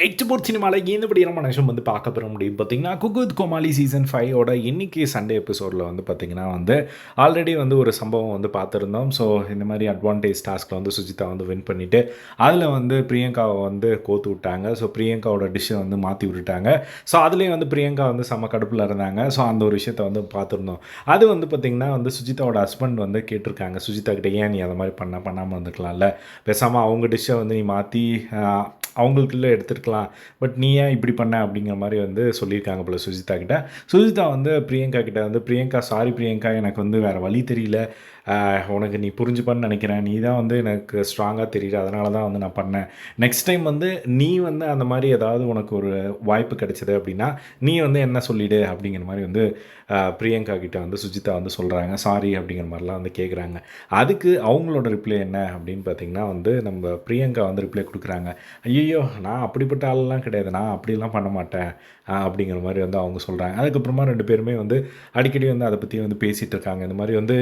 Export சினிமாவில் இந்தபடி நம்ம நிமிஷம் வந்து பார்க்க பெற முடியும். பார்த்தீங்கன்னா குகுத் கோமாளி சீசன் ஃபைவோட இன்னைக்கு சண்டே எபிசோடில் வந்து பார்த்திங்கன்னா வந்து ஆல்ரெடி வந்து ஒரு சம்பவம் வந்து பார்த்துருந்தோம். ஸோ இந்த மாதிரி அட்வான்டேஜ் டாஸ்கில் வந்து சுஜிதா வந்து வின் பண்ணிவிட்டு அதில் வந்து பிரியங்காவை வந்து கோத்து விட்டாங்க. ஸோ பிரியங்காவோட டிஷ்ஷை வந்து மாற்றி விட்டுட்டாங்க. ஸோ அதுலேயும் வந்து பிரியங்கா வந்து செம்ம கடுப்பில் இருந்தாங்க. ஸோ அந்த ஒரு விஷயத்தை வந்து பார்த்துருந்தோம். அது வந்து பார்த்திங்கன்னா வந்து சுஜிதாவோட ஹஸ்பண்ட் வந்து கேட்டிருக்காங்க. சுஜிதா கிட்டே ஏன் நீ அந்த மாதிரி பண்ண? பண்ணாமல் வந்துக்கலாம்ல பேசாமல் அவங்க டிஷ்ஷை வந்து நீ மாற்றி அவங்களுக்குள்ள எடுத்துருக்கலாம். பட் நீ ஏன் இப்படி பண்ண? அப்படிங்கிற மாதிரி வந்து சொல்லியிருக்காங்க போல சுஜிதா கிட்ட. சுஜிதா வந்து பிரியங்கா கிட்ட வந்து பிரியங்கா சாரி பிரியங்கா எனக்கு வந்து வேறு வழி தெரியல. உனக்கு நீ புரிஞ்சுப்பான்னு நினைக்கிறேன். நீ தான் வந்து எனக்கு ஸ்ட்ராங்காக தெரியுற அதனால தான் வந்து நான் பண்ணேன். நெக்ஸ்ட் டைம் வந்து நீ வந்து அந்த மாதிரி ஏதாவது உனக்கு ஒரு வாய்ப்பு கிடைச்சது அப்படின்னா நீ வந்து என்ன சொல்லிடு அப்படிங்கிற மாதிரி வந்து பிரியங்கா கிட்ட வந்து சுஜிதா வந்து சொல்கிறாங்க சாரி அப்படிங்கிற மாதிரிலாம் வந்து கேட்குறாங்க அதுக்கு அவங்களோட ரிப்ளை என்ன அப்படின்னு பார்த்தீங்கன்னா வந்து நம்ம பிரியங்கா வந்து ரிப்ளை கொடுக்குறாங்க. ஐயோ நான் அப்படிப்பட்ட ஆளெலாம் கிடையாது. நான் அப்படிலாம் பண்ண மாட்டேன். அப்படிங்கிற மாதிரி வந்து அவங்க சொல்கிறாங்க அதுக்கப்புறமா ரெண்டு பேருமே வந்து அடிக்கடி வந்து அதை பற்றி வந்து பேசிகிட்டு இருக்காங்க. இந்த மாதிரி வந்து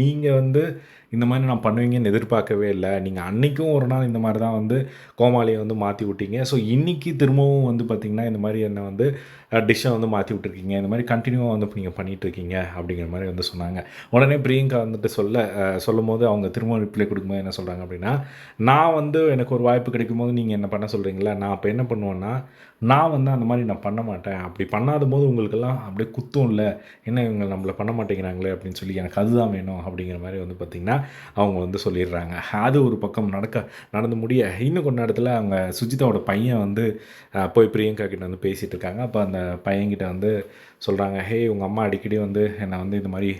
நீங்கள் வந்து இந்த மாதிரி நான் பண்ணுவீங்கன்னு எதிர்பார்க்கவே இல்லை. நீங்கள் அன்றைக்கும் ஒரு நாள் இந்த மாதிரி தான் வந்து கோமாளியை வந்து மாற்றி விட்டீங்க. ஸோ இன்றைக்கி திரும்பவும் வந்து பார்த்திங்கன்னா இந்த மாதிரி என்னை வந்து டிஷ்ஷை வந்து மாற்றி விட்ருக்கீங்க இந்த மாதிரி கண்டினியூவாக வந்து நீங்கள் பண்ணிகிட்ருக்கீங்க அப்படிங்கிற மாதிரி வந்து சொன்னாங்க. உடனே பிரியங்கா வந்துட்டு சொல்ல சொல்லும் போது அவங்க திரும்ப ரிப்ளை கொடுக்கும்போது என்ன சொல்கிறாங்க அப்படின்னா நான் வந்து எனக்கு ஒரு வாய்ப்பு கிடைக்கும் போது நீங்கள் என்ன பண்ண சொல்கிறீங்களா நான் அப்போ என்ன பண்ணுவேன்னா நான் வந்து அந்த மாதிரி நான் பண்ண மாட்டேன். அப்படி பண்ணாத போது உங்களுக்கெல்லாம் அப்படியே குத்தும் இல்லை. என்ன இவங்க நம்மளை பண்ண மாட்டேங்கிறாங்களே? அப்படின்னு சொல்லி எனக்கு அதுதான் வேணும். அப்படிங்கிற மாதிரி வந்து பார்த்திங்கன்னா அவங்க வந்து சொல்லிடுறாங்க. அது ஒரு பக்கம் நடக்க நடந்து முடிய இன்னும் கொஞ்ச நேரத்தில் அவங்க சுஜிதாவோட பையன் வந்து போய் பிரியங்கா கிட்ட வந்து பேசிகிட்டு இருக்காங்க. அப்போ அந்த பையன்கிட்ட வந்து சொல்கிறாங்க ஹே உங்கள் அம்மா அடிக்கடி வந்து என்னை வந்து இந்த மாதிரி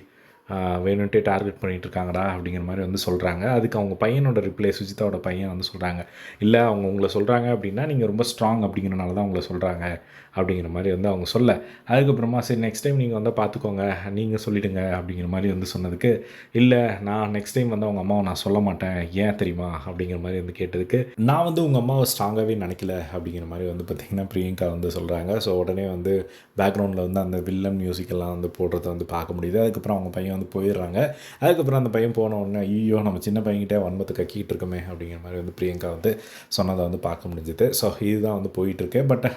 வேணும்ட்டே வேணுன்ட்டே டார்கெட் பண்ணிகிட்டு இருக்காங்கடா அப்படிங்கிற மாதிரி வந்து சொல்கிறாங்க அதுக்கு அவங்க பையனோட ரிப்ளை சுஜிதாவோட பையன் வந்து சொல்கிறாங்க இல்லை அவங்க உங்களை சொல்கிறாங்க அப்படின்னா நீங்கள் ரொம்ப ஸ்ட்ராங் அப்படிங்கிறனால தான் உங்களை சொல்கிறாங்க அப்படிங்கிற மாதிரி வந்து அவங்க சொல்ல. அதுக்கப்புறமா சரி நெக்ஸ்ட் டைம் நீங்கள் வந்து பார்த்துக்கோங்க நீங்கள் சொல்லிவிடுங்க அப்படிங்கிற மாதிரி வந்து சொன்னதுக்கு இல்லை நான் நெக்ஸ்ட் டைம் வந்து அவங்க அம்மாவை நான் சொல்ல மாட்டேன் ஏன் தெரியுமா அப்படிங்கிற மாதிரி வந்து கேட்டதுக்கு நான் வந்து உங்கள் அம்மாவை ஸ்ட்ராங்காகவே நினைக்கல அப்படிங்கிற மாதிரி வந்து பார்த்திங்கன்னா பிரியங்கா வந்து சொல்கிறாங்க ஸோ உடனே வந்து பேக்ரவுண்டில் வந்து அந்த வில்லன் மியூசிக்கெல்லாம் வந்து போடுறத வந்து பார்க்க முடியுது. அதுக்கப்புறம் அவங்க பையன் வந்து போயிடுறாங்க. அதுக்கப்புறம் அந்த பையன் போன உடனே ஐயோ நம்ம சின்ன பையன்கிட்ட வன்மத்தை கக்கிட்டு இருக்கோமே அப்படிங்கிற மாதிரி வந்து பிரியங்கா வந்து சொன்னதை வந்து பார்க்க முடிஞ்சுது. ஸோ இதுதான் வந்து போயிட்டுருக்கு. பட்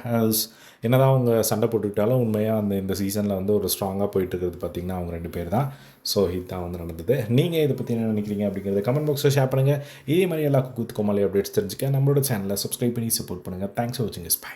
என்னதான் அவங்க சண்டை போட்டுக்கிட்டாலும் உண்மையாக அந்த இந்த சீசனில் வந்து ஒரு ஸ்ட்ராங்காக போயிட்டு இருக்கிறது பார்த்திங்கன்னா அவங்க ரெண்டு பேர் தான். ஸோ இதுதான் வந்து நடந்தது. நீங்கள் இதை பற்றி என்ன நினைக்கிறீங்க அப்படிங்கிறத கமெண்ட் பாக்ஸில் ஷேர் பண்ணுங்கள் இதே மாதிரி எல்லா குக்கூத் கோமாளி அப்டேட்ஸ் தெரிஞ்சுக்க நம்மளோட சேனலை சப்ஸ்கிரைப் பண்ணி சப்போர்ட் பண்ணுங்கள் தேங்க்ஸ் ஃபார் வாட்சிங் இஸ் பை